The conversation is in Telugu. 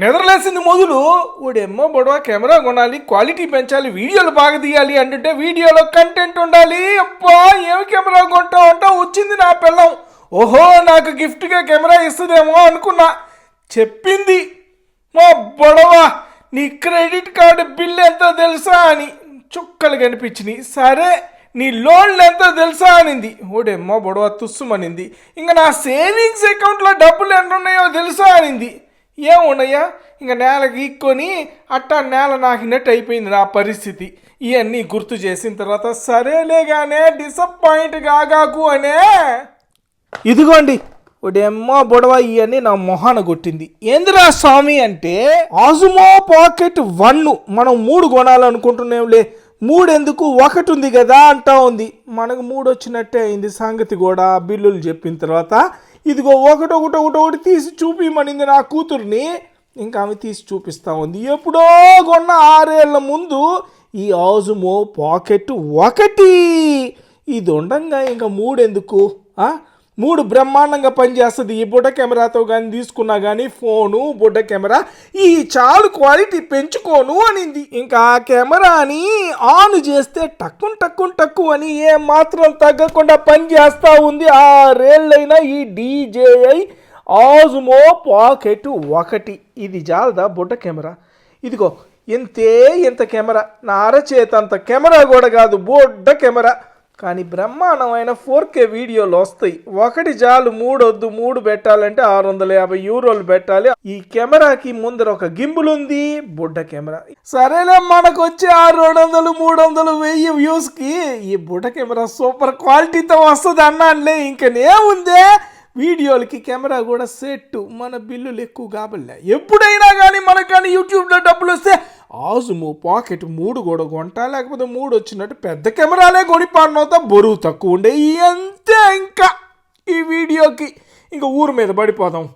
నిద్రలేసింది మొదలు వాడేమో బొడవ కెమెరా కొనాలి క్వాలిటీ పెంచాలి వీడియోలు బాగా తీయాలి అంటుంటే వీడియోలో కంటెంట్ ఉండాలి. అబ్బా ఏమి కెమెరా కొంటావు అంటా వచ్చింది నా పిల్లం. ఓహో నాకు గిఫ్ట్గా కెమెరా ఇస్తుందేమో అనుకున్నా. చెప్పింది. మా బొడవ నీ క్రెడిట్ కార్డు బిల్ ఎంతో తెలుసా అని చుక్కలు కనిపించినాయి. సరే నీ లోన్లు ఎంతో తెలుసా అనింది. ఓడేమ్మో బొడవ తుస్సుమనింది. ఇంకా నా సేవింగ్స్ అకౌంట్లో డబ్బులు ఎంత ఉన్నాయో తెలుసా అనింది. ఏమున్నాయా ఇంకా నేల గీక్కొని అట్టా నేల నాకినట్టు అయిపోయింది నా పరిస్థితి. ఇవన్నీ గుర్తు చేసిన తర్వాత సరేలేగానే డిసప్పాయింట్ కాగాకు అనే. ఇదిగోండి ఒకడేమ్మో బొడవ ఇవన్నీ నా మొహాన కొట్టింది. ఏందిరా స్వామి అంటే ఆజుమో పాకెట్ వన్ మనం మూడు కొనాలనుకుంటున్నాంలే. మూడు ఎందుకు ఒకటి ఉంది కదా అంటా ఉంది. మనకు మూడు వచ్చినట్టే అయింది సంగతి కూడా బిల్లులు చెప్పిన తర్వాత. ఇదిగో ఒకటి ఒకటి ఒకటి ఒకటి తీసి చూపిమనింది నా కూతుర్ని. ఇంకా ఆమె తీసి చూపిస్తా ఉంది. ఎప్పుడో కొన్న ఆరేళ్ళ ముందు ఈ ఆజుమో పాకెట్ ఒకటి. ఇది ఉండంగా ఇంకా మూడెందుకు? మూడు బ్రహ్మాండంగా పనిచేస్తుంది. ఈ బుడ్డ కెమెరాతో కానీ తీసుకున్నా కానీ ఫోను బుడ్డ కెమెరా ఈ చాలు క్వాలిటీ పెంచుకోను అనింది. ఇంకా ఆ కెమెరాని ఆన్ చేస్తే టక్కున్ టక్కున్ టక్కు అని ఏ మాత్రం తగ్గకుండా పని చేస్తూ ఉంది. ఆ రేళ్ళైనా ఈ డీజేఐ ఆజుమో పాకెట్ ఒకటి. ఇది జాలదా బుడ్డ కెమెరా? ఇదిగో ఇంతే ఇంత కెమెరా? నా అరచేతంత కెమెరా కూడా కాదు బొడ్డ కెమెరా. కానీ బ్రహ్మాండమైన ఫోర్ కే వీడియోలు వస్తాయి. ఒకటి చాలు మూడు వద్దు మూడు పెట్టాలంటే ఆరు వందల యాభై యూరోలు పెట్టాలి. ఈ కెమెరాకి ముందర ఒక గింబుల్ ఉంది బుడ్డ కెమెరా. సరేలే మనకు వచ్చే ఆ రెండు వందలు మూడు వందలు వెయ్యి వ్యూస్కి ఈ బుడ్డ కెమెరా సూపర్ క్వాలిటీతో వస్తుంది అన్నానులే ఇంకనేముందే వీడియోలకి కెమెరా కూడా సెట్ మన బిల్లులు ఎక్కువ కాబట్లే ఎప్పుడైనా కానీ మనకు కానీ యూట్యూబ్లో డబ్బులు వస్తే ఆజుము పాకెట్ మూడు కూడా కొంటా లేకపోతే మూడు వచ్చినట్టు పెద్ద కెమెరాలే కొని పాడినవుతా బరువు తక్కువ ఉండే. అంతే ఇంకా ఈ వీడియోకి. ఇంకా ఊరు మీద పడిపోదాం.